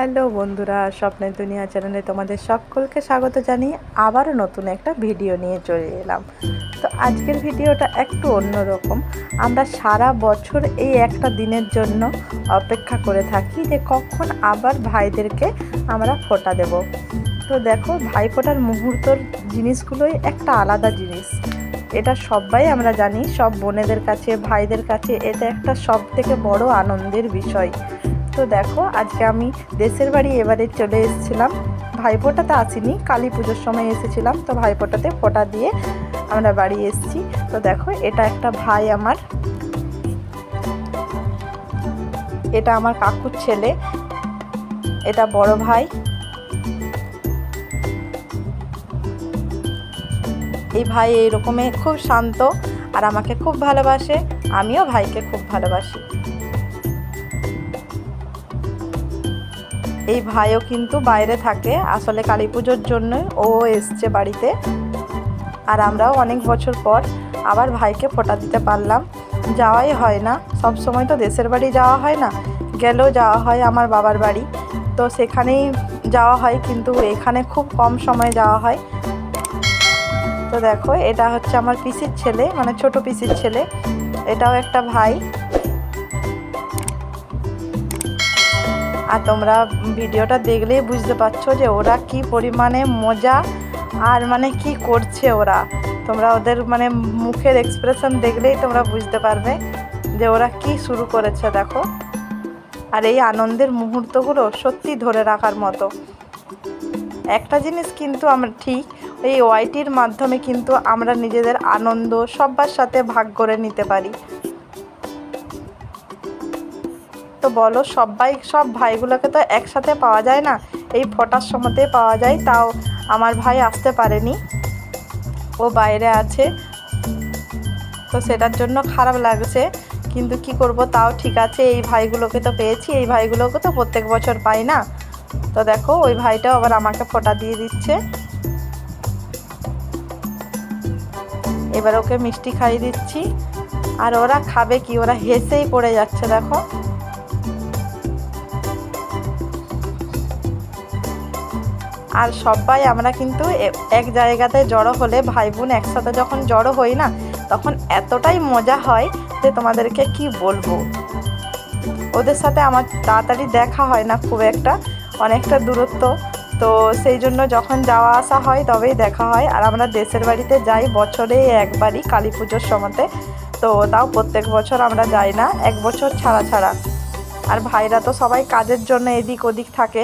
Hello বন্ধুরা, স্বপ্নের দুনিয়া চ্যানেলে তোমাদের সকলকে স্বাগত জানিয়ে আবারও নতুন একটা ভিডিও নিয়ে চলে এলাম। তো আজকের ভিডিওটা একটু অন্যরকম। আমরা সারা বছর এই একটা দিনের জন্য অপেক্ষা করে থাকি যে কখন আবার ভাইদেরকে আমরা ফোঁটা দেব। তো দেখো, ভাই ফোঁটার মুহূর্তর জিনিসগুলোই একটা আলাদা জিনিস। এটা সবাই আমরা জানি, সব বোনেদের কাছে, ভাইদের কাছে, এটা একটা সব থেকে বড় আনন্দের বিষয়। তো দেখো, আজকে আমি দেশের বাড়ি এবারে চলে এসেছিলাম। ভাইফোঁটাতে আসিনি, কালী পুজোর সময় এসেছিলাম, তো ভাইফোঁটাতে ফোঁটা দিয়ে আমরা বাড়ি এসেছি। তো দেখো, এটা একটা ভাই আমার। এটা আমার কাকুর ছেলে, এটা বড় ভাই। এই ভাই এইরকমে খুব শান্ত আর আমাকে খুব ভালোবাসে, আমিও ভাইকে খুব ভালোবাসি। এই ভাইও কিন্তু বাইরে থাকে, আসলে কালী পুজোর জন্য ও এসছে বাড়িতে। আর আমরাও অনেক বছর পর আবার ভাইকে ফোটা দিতে পারলাম। যাওয়াই হয় না, সব সময় তো দেশের বাড়ি যাওয়া হয় না, গেলেও যাওয়া হয় আমার বাবার বাড়ি। তো সেখানেই যাওয়া হয়, কিন্তু এখানে খুব কম সময় যাওয়া হয়। তো দেখো, এটা হচ্ছে আমার পিসির ছেলে মানে ছোট পিসির ছেলে। এটাও একটা ভাই। আর তোমরা ভিডিওটা দেখলেই বুঝতে পারছ যে ওরা কি পরিমাণে মজা আর মানে কি করছে ওরা। তোমরা ওদের মানে মুখের এক্সপ্রেশন দেখলেই তোমরা বুঝতে পারবে যে ওরা কি শুরু করেছে, দেখো। আর এই আনন্দের মুহূর্তগুলো সত্যি ধরে রাখার মতো। একটা জিনিস কিন্তু আমরা ঠিক, এই ওয়াইটির মাধ্যমে কিন্তু আমরা নিজেদের আনন্দ সবার সাথে ভাগ করে নিতে পারি। বলো সবাই সব ভাইগুলোকে তো একসাথে পাওয়া যায় না? এই ফটার সময়তে পাওয়া যায়, তাও আমার ভাই আসতে পারেনি। ও বাইরে আছে। তো সেটার জন্য খারাপ লাগছে। কিন্তু কি করব, তাও ঠিক আছে, এই ভাইগুলোকে তো পেয়েছি, এই ভাইগুলোকে তো প্রত্যেক বছর পাই না। তো দেখো, ওই ভাইটাও আবার আমাকে ফোঁটা দিয়ে দিচ্ছে। এবার ওকে মিষ্টি খাইয়ে দিচ্ছি। আর ওরা খাবে কি? ওরা হেসেই পড়ে যাচ্ছে, দেখো। আর সবাই আমরা কিন্তু এক জায়গাতে জড়ো হলে ভাই বোন একসাথে যখন জড়ো হই না, তখন এতটাই মজা হয় যে তোমাদেরকে কি বলব। ওদের সাথে আমার তাড়াতাড়ি দেখা হয় না খুব একটা, অনেকটা দূরত্ব। তো সেই জন্য যখন যাওয়া আসা হয় তবেই দেখা হয়। আর আমরা দেশের বাড়িতে যাই বছরে একবারই কালী পুজোর সময়তে। তো তাও প্রত্যেক বছর আমরা যাই না, এক বছর ছাড়া ছাড়া। আর ভাইরা তো সবাই কাজের জন্য এদিক ওদিক থাকে।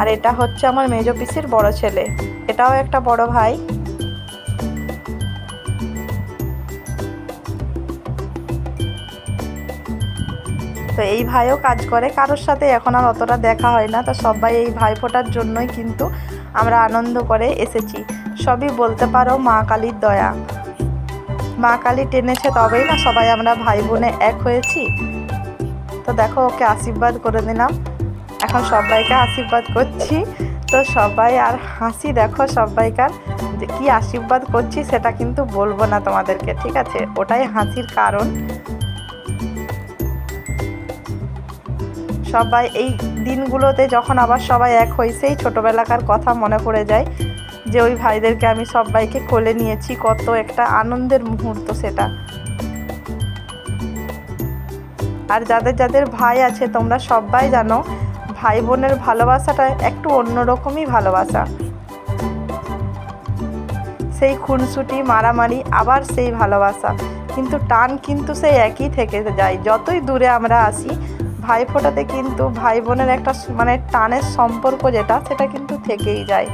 আর এটা হচ্ছে আমার মেজ পিসির বড় ছেলে। এটাও একটা বড় ভাই। তো এই ভাইও কাজ করে, কারোর সাথে এখন আর অতটা দেখা হয় না। তো সবাই এই ভাই ফোটার জন্যই কিন্তু আমরা আনন্দ করে এসেছি। সবই বলতে পারো মা কালীর দয়া। মা কালী টেনেছে তবেই না সবাই আমরা ভাই বোনে এক হয়েছি। তো দেখো, ওকে আশীর্বাদ করে দিলাম। এখন সবাইকে আশীর্বাদ করছি। তো সবাই আর হাসি দেখো সবাইকার, যে কী আশীর্বাদ করছি সেটা কিন্তু বলব না তোমাদেরকে, ঠিক আছে? ওটাই হাসির কারণ। সবাই এই দিনগুলোতে যখন আবার সবাই এক হই, সেই ছোটোবেলাকার কথা মনে পড়ে যায় যে ওই ভাইদেরকে আমি সবাইকে কোলে নিয়েছি, কত একটা আনন্দের মুহূর্ত সেটা। আর যাদের যাদের ভাই আছে, তোমরা সবাই জানো ভাই বোনের ভালোবাসাটা একটু অন্যরকমই ভালোবাসা। সেই খুনসুটি, মারামারি আবার সেই ভালোবাসা। কিন্তু টান কিন্তু সেই একই থেকে যায়। যতই দূরে আমরা আসি ভাই ফোটাতে কিন্তু ভাই বোনের একটা মানে টানের সম্পর্ক যেটা, সেটা কিন্তু থেকেই যায়।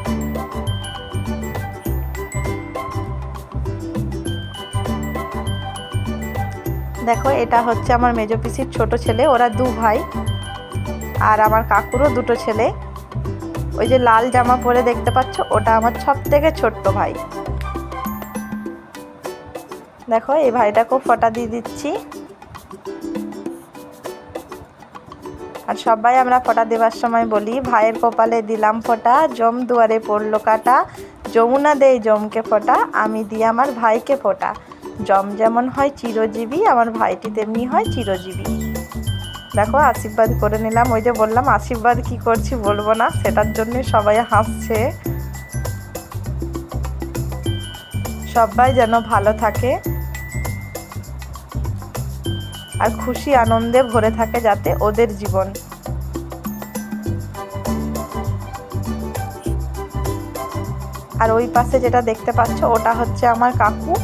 দেখো, এটা হচ্ছে আমার মেজ পিসির ছোট ছেলে। ওরা দু ভাই। আর আমার কাকুরও দুটো ছেলে। ওই যে লাল জামা পরে দেখতে পাচ্ছ, ওটা আমার সব থেকে ছোট্ট ভাই। দেখো, এই ভাইটাকেও ফটা দিয়ে দিচ্ছি। আর সবাই আমরা ফটা দেওয়ার সময় বলি, ভাইয়ের কপালে দিলাম ফোঁটা, জম দুয়ারে পড়ল কাটা, যমুনা দেই জমকে ফোঁটা, আমি দিই আমার ভাইকে ফোঁটা। জম যেমন হয় চিরজীবী, আমার ভাইটি তেমনি হয় চিরজীবী। দেখো, আশীর্বাদ করে নিলাম। ওই যে বললাম, আশীর্বাদ কি করছি বলব না, সেটার জন্যই সবাই হাসছে। সবাই যেন ভালো থাকে। আর খুশি আনন্দে ভরে থাকে যাতে ওদের জীবন। আর ওই পাশে যেটা দেখতে পাচ্ছ, ওটা হচ্ছে আমার কাকু।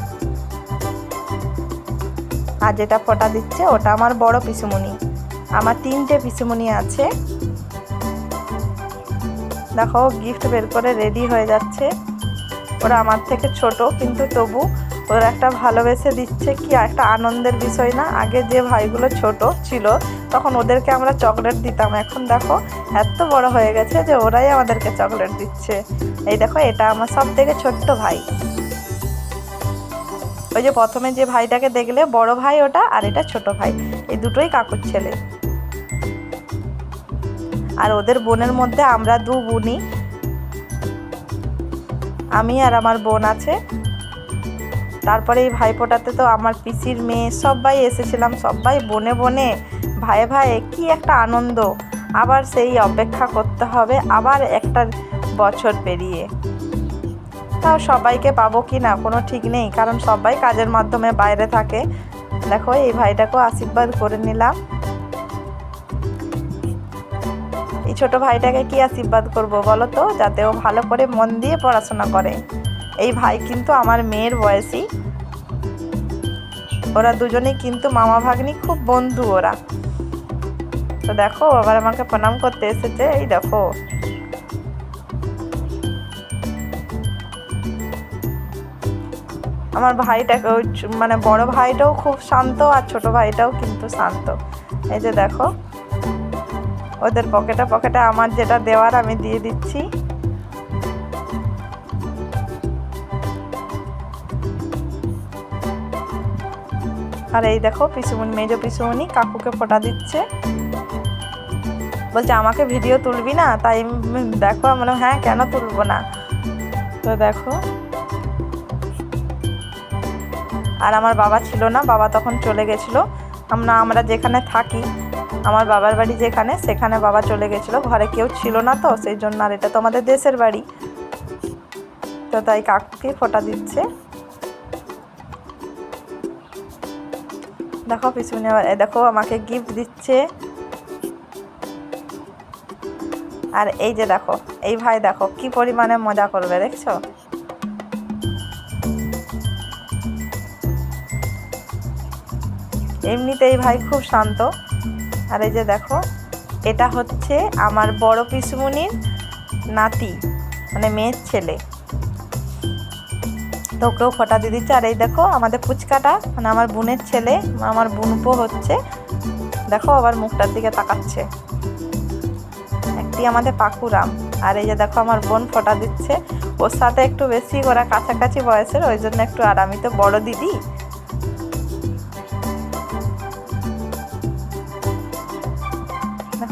আর যেটা ফোটা দিচ্ছে, ওটা আমার বড় পিসুমণি। আমার তিনটে পিসুমণি আছে। দেখো গিফট বের করে রেডি হয়ে যাচ্ছে। ওরা আমার থেকে ছোট, কিন্তু তবু ওরা একটা ভালোবেসে দিচ্ছে কি একটা আনন্দের বিষয় না। আগে যে ভাইগুলো ছোট ছিল, তখন ওদেরকে আমরা চকলেট দিতাম। এখন দেখো, এত বড় হয়ে গেছে যে ওরাই আমাদেরকে চকলেট দিচ্ছে। এই দেখো, এটা আমার সব থেকে ছোট্ট ভাই। ওই যে প্রথমে যে ভাইটাকে দেখলে, বড় ভাই ওটা, আর এটা ছোট ভাই। এই দুটোই কাকুর ছেলে। আর ওদের বোনের মধ্যে আমরা দু বোনই। আমি আর আমার বোন আছে। তারপরে এই ভাইফোঁটাতে তো আমার পিসির মেয়ে, সবাই এসেছিলাম, সবাই বনে বনে ভাইয়ে ভাইয়ে কি একটা আনন্দ। আবার সেই অপেক্ষা করতে হবে, আবার একটা বছর পেরিয়ে। তাও সবাইকে পাবো কি না, কোনো ঠিক নেই, কারণ সবাই কাজের মাধ্যমে বাইরে থাকে। দেখো, এই ভাইটাকেও আশীর্বাদ করে নিলাম। ছোট ভাইটাকে কি আশীর্বাদ করব বলো তো? যাতে ও ভালো করে মন দিয়ে পড়াশোনা করে। এই ভাই কিন্তু আমার মেয়ের বয়সী। ওরা দুজনেই কিন্তু মামা ভাগ্নি, খুব বন্ধু ওরা। তো দেখো আবার আমাকে প্রণাম করতে এসেছে। এই দেখো। আমার ভাইটাকে মানে বড় ভাইটাও খুব শান্ত আর ছোট ভাইটাও কিন্তু শান্ত। এই যে দেখো। ওদের পকেটে পকেটে আমার যেটা দেওয়ার আমি দিয়ে দিচ্ছি। আর এই দেখো পিসুমণি মেজো পিসুমণি কাকুকে ফোটা দিচ্ছে। বলছে আমাকে ভিডিও তুলবি না? তাই দেখো বললাম, হ্যাঁ কেন তুলবো না? তো দেখো। আর আমার বাবা ছিল না বাবা তখন চলে গেছিল। আমরা আমরা যেখানে থাকি আমার বাবার বাড়ি যেখানে, সেখানে বাবা চলে গেছিল। ঘরে কেউ ছিল না তো, সেই জন্য আর এটা তো আমাদের দেশের বাড়ি। তো তাই কাকুকে ফোটা দিচ্ছে। দেখো পিছনে দেখো আমাকে গিফট দিচ্ছে। আর এই যে দেখো, এই ভাই দেখো কি পরিমাণে মজা করবে, দেখছ? এমনিতে এই ভাই খুব শান্ত। আর এই যে দেখো, এটা হচ্ছে আমার বড় পিসমুনির নাতি মানে মেয়ের ছেলে। তো ওকেও ফোটা দিয়ে দিচ্ছে। আর এই দেখো, আমাদের পুচকাটা মানে আমার বোনের ছেলে, আমার বোনপো হচ্ছে, দেখো আবার মুখটার দিকে তাকাচ্ছে। একটি আমাদের পাকুরাম। আর এই যে দেখো, আমার বোন ফোটা দিচ্ছে। ওর সাথে একটু বেশি ওরা কাছাকাছি বয়সের, ওই জন্য একটু আর আমি তো বড় দিদি।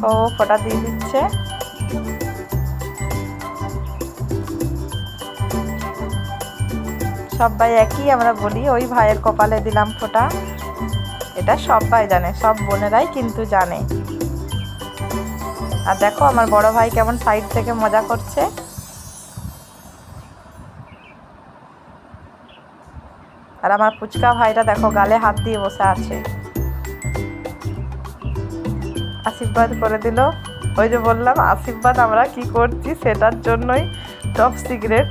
ও ফোটা দিয়ে দিচ্ছে। সবাই একই, আমরা বলি, ওই ভাইয়ের কপালে দিলাম ফোঁটা। এটা সবাই জানে, সব বোনেরাই কিন্তু জানে। আর দেখো, আমার বড় ভাই কেমন সাইড থেকে মজা করছে। আর আমার ফুচকা ভাইটা দেখো, গালে হাত দিয়ে বসে আছে। আশীর্বাদ করে দিল। ওই যে বললাম, আশীর্বাদ আমরা কি করছি সেটার জন্যই টপ সিগারেট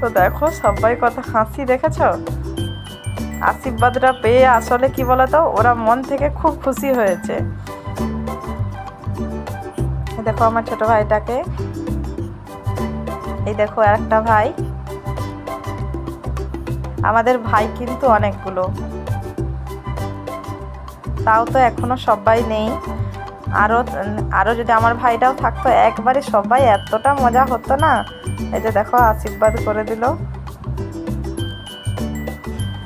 তো দেখো, সবাই কত হাসি দেখেছ? আশীর্বাদটা পেয়ে আসলে কি বলতো, ওরা মন থেকে খুব খুশি হয়েছে। দেখো আমার ছোট ভাইটাকে। এই দেখো একটা ভাই। আমাদের ভাই কিন্তু অনেকগুলো। তাও তো এখনও সবাই নেই। আরও আরও যদি আমার ভাইটাও থাকতো একবারে সবাই এতটা মজা হতো না? এই যে দেখো আশীর্বাদ করে দিল।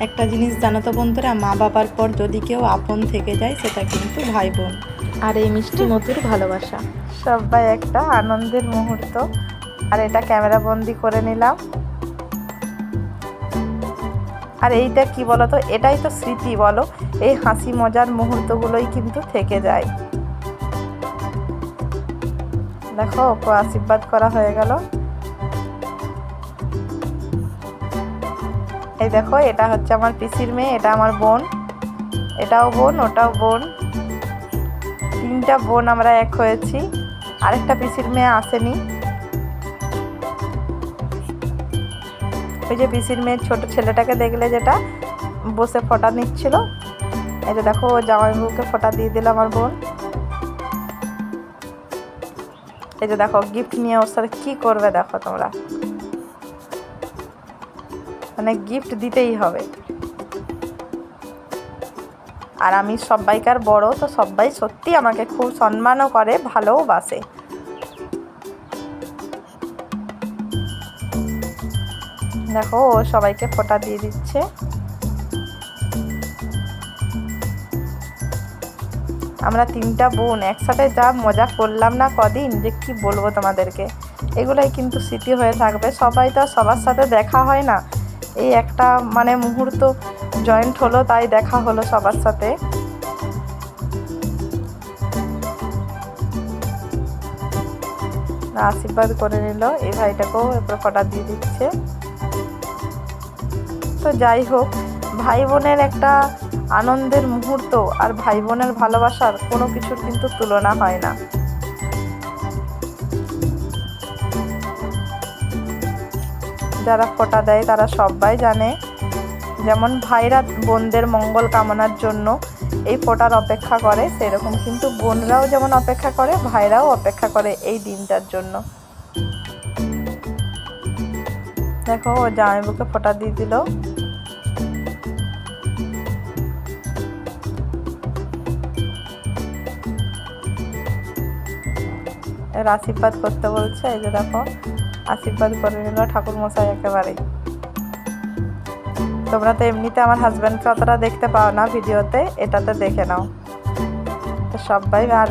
একটা জিনিস জানো তো বন্ধুরা মা বাবার পর যদি কেউ আপন থেকে যায় সেটা কিন্তু ভাই বোন আর এই মিষ্টি মধুর ভালোবাসা। সবাই একটা আনন্দের মুহূর্ত। আর এটা ক্যামেরা বন্দি করে নিলাম। আর এইটা কি বলো তো এটাই তো স্মৃতি বলো। এই হাসি মজার মুহূর্তগুলোই কিন্তু থেকে যায়। দেখো ওকে আশীর্বাদ করা হয়ে গেল। এই দেখো, এটা হচ্ছে আমার পিসির মেয়ে, এটা আমার বোন। এটাও বোন, ওটাও বোন। তিনটা বোন আমরা এক হয়েছি। আরেকটা পিসির মেয়ে আসেনি। ওই যে পিসির মেয়ের ছোট ছেলেটাকে দেখলে যেটা, বসে ফোঁটা নিচ্ছিল। এই যে দেখো, ও জামাইবাবুকে ফোঁটা দিয়ে দিল আমার বোন। এই যে দেখো গিফট নিয়ে ওর সাথে কী করবে দেখো তোমরা। মানে গিফট দিতেই হবে। আর আমি সবাইকার বড়, তো সবাই সত্যি আমাকে খুব সম্মানও করে, ভালোও বাসে। দেখো, ও সবাইকে ফোঁটা দিয়ে দিচ্ছে। আমরা তিনটা বোন, একসাথে যা মজা করলাম না কদিন, যে কি বলব তোমাদেরকে? এগুলাই কিন্তু স্মৃতি হয়ে থাকবে। সবাই তো সবার সাথে দেখা হয় না। এই একটা মানে মুহূর্ত জয়েন্ট হলো, তাই দেখা হলো সবার সাথে। আশীর্বাদ করে নিল। এই ভাইটাকেও এরপর ফটা দিয়ে দিচ্ছে। তো যাই হোক, ভাই বোনের একটা আনন্দের মুহূর্ত আর ভাই বোনের ভালোবাসার কোনো কিছুর কিন্তু তুলনা হয় না। যারা ফোঁটা দেয়, তারা সবাই জানে, যেমন ভাইরা বোনদের মঙ্গল কামনার জন্য এই ফোঁটার অপেক্ষা করে, সেরকম কিন্তু বোনরাও যেমন অপেক্ষা করে, ভাইরাও অপেক্ষা করে এই দিনটার জন্য। দেখো, ও জামাইবুকে ফোঁটা দিয়ে দিল। এর আশীর্বাদ করতে বলছে, এই যে দেখো, আশীর্বাদ করে নিল ঠাকুর মশাই একেবারে তোমরা তো এমনিতে আমার হাজব্যান্ডকে অতটা দেখতে পাও না ভিডিওতে, এটাতে দেখে নাও। তো সবাই আর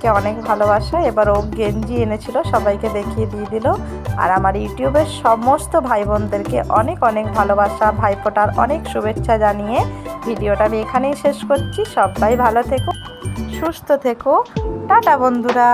কে অনেক ভালোবাসে, এবার ও গেঞ্জি এনেছিল, সবাইকে দেখিয়ে দিয়ে দিল। আর আমার ইউটিউবের সমস্ত ভাই বোনদেরকে অনেক অনেক ভালোবাসা, ভাইফোঁটার অনেক শুভেচ্ছা জানিয়ে ভিডিওটা আমি এখানেই শেষ করছি। সবাই ভালো থেকো, সুস্থ থেকো। টাটা বন্ধুরা।